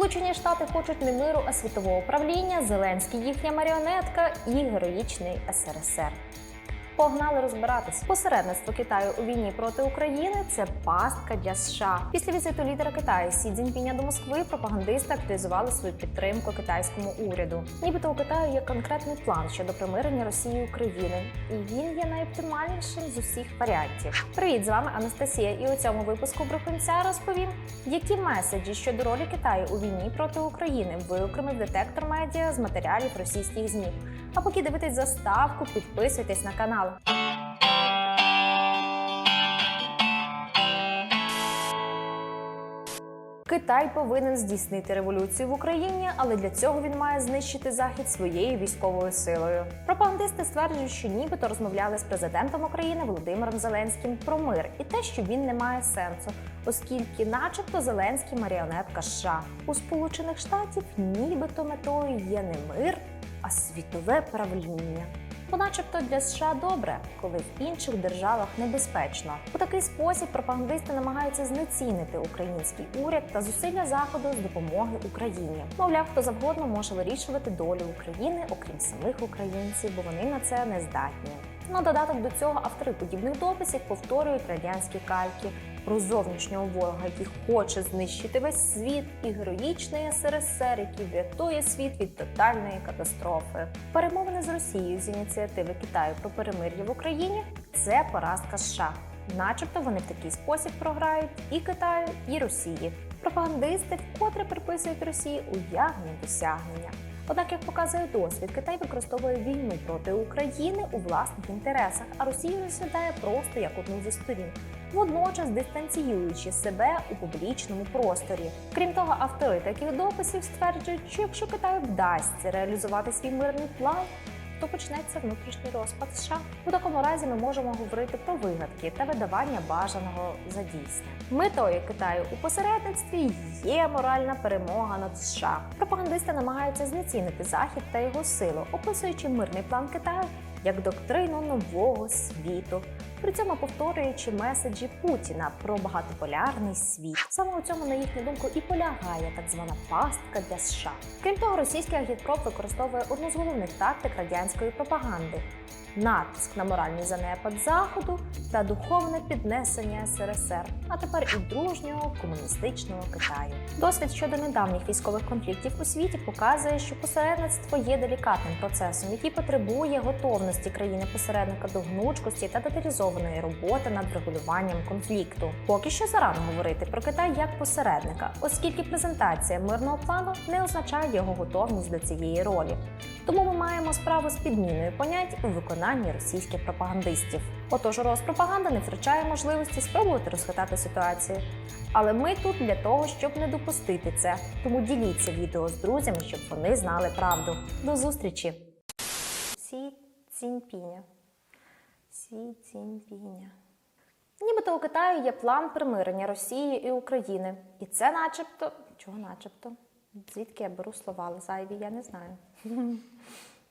Сполучені Штати хочуть не миру, а світового правління. Зеленський їхня маріонетка і героїчний СРСР. Погнали розбиратись. Посередництво Китаю у війні проти України це пастка для США. Після візиту лідера Китаю Сі Цзіньпіня до Москви пропагандисти активізували свою підтримку китайському уряду. Нібито у Китаю є конкретний план щодо примирення Росії України, і він є найоптимальнішим з усіх варіантів. Привіт, з вами Анастасія. І у цьому випуску Брехунця розповім, які меседжі щодо ролі Китаю у війні проти України виокремив детектор медіа з матеріалів російських змі. А поки дивитесь заставку, підписуйтесь на канал. Китай повинен здійснити революцію в Україні, але для цього він має знищити захід своєю військовою силою. Пропагандисти стверджують, що нібито розмовляли з президентом України Володимиром Зеленським про мир і те, що він не має сенсу, оскільки, начебто, Зеленський маріонетка США у Сполучених Штатів, нібито метою є не мир, а світове правління. Бо, начебто, для США добре, коли в інших державах небезпечно. У такий спосіб пропагандисти намагаються знецінити український уряд та зусилля заходу з допомоги Україні. Мовляв, хто завгодно може вирішувати долю України, окрім самих українців, бо вони на це не здатні. На додаток до цього автори подібних дописів повторюють радянські кальки про зовнішнього ворога, який хоче знищити весь світ, і героїчний СРСР, який врятує світ від тотальної катастрофи. Перемовини з Росією з ініціативи Китаю про перемир'я в Україні це поразка США. Начебто вони в такий спосіб програють і Китаю, і Росії. Пропагандисти вкотре приписують Росії уявні досягнення. Однак, як показує досвід, Китай використовує війну проти України у власних інтересах, а Росію розглядає просто як одну зі сторін, водночас дистанціюючи себе у публічному просторі. Крім того, автори таких дописів стверджують, що якщо Китаю вдасться реалізувати свій мирний план, то почнеться внутрішній розпад США. У такому разі ми можемо говорити про вигадки та видавання бажаного за дійсне. Метою Китаю у посередництві є моральна перемога над США. Пропагандисти намагаються знецінити захід та його силу, описуючи мирний план Китаю як доктрину нового світу. При цьому повторюючи меседжі Путіна про багатополярний світ. Саме у цьому, на їхню думку, і полягає так звана пастка для США. Крім того, російський агітпроп використовує одну з головних тактик радянської пропаганди. Натиск на моральний занепад заходу та духовне піднесення СРСР, а тепер і дружнього комуністичного Китаю. Досвід щодо недавніх військових конфліктів у світі показує, що посередництво є делікатним процесом, який потребує готовності країни-посередника до гнучкості та деталізованої роботи над врегулюванням конфлікту. Поки що зарано говорити про Китай як посередника, оскільки презентація мирного плану не означає його готовність до цієї ролі. Тому ми маємо справу з підміною понять у виконанні російських пропагандистів. Отож, Роспропаганда не втрачає можливості спробувати розхитати ситуацію. Але ми тут для того, щоб не допустити це. Тому діліться відео з друзями, щоб вони знали правду. До зустрічі! Сі Ціньпіня. Сі Ціньпіня. Нібито у Китаї є план примирення Росії і України. І це начебто. Чого начебто? Звідки я беру слова але зайві, я не знаю.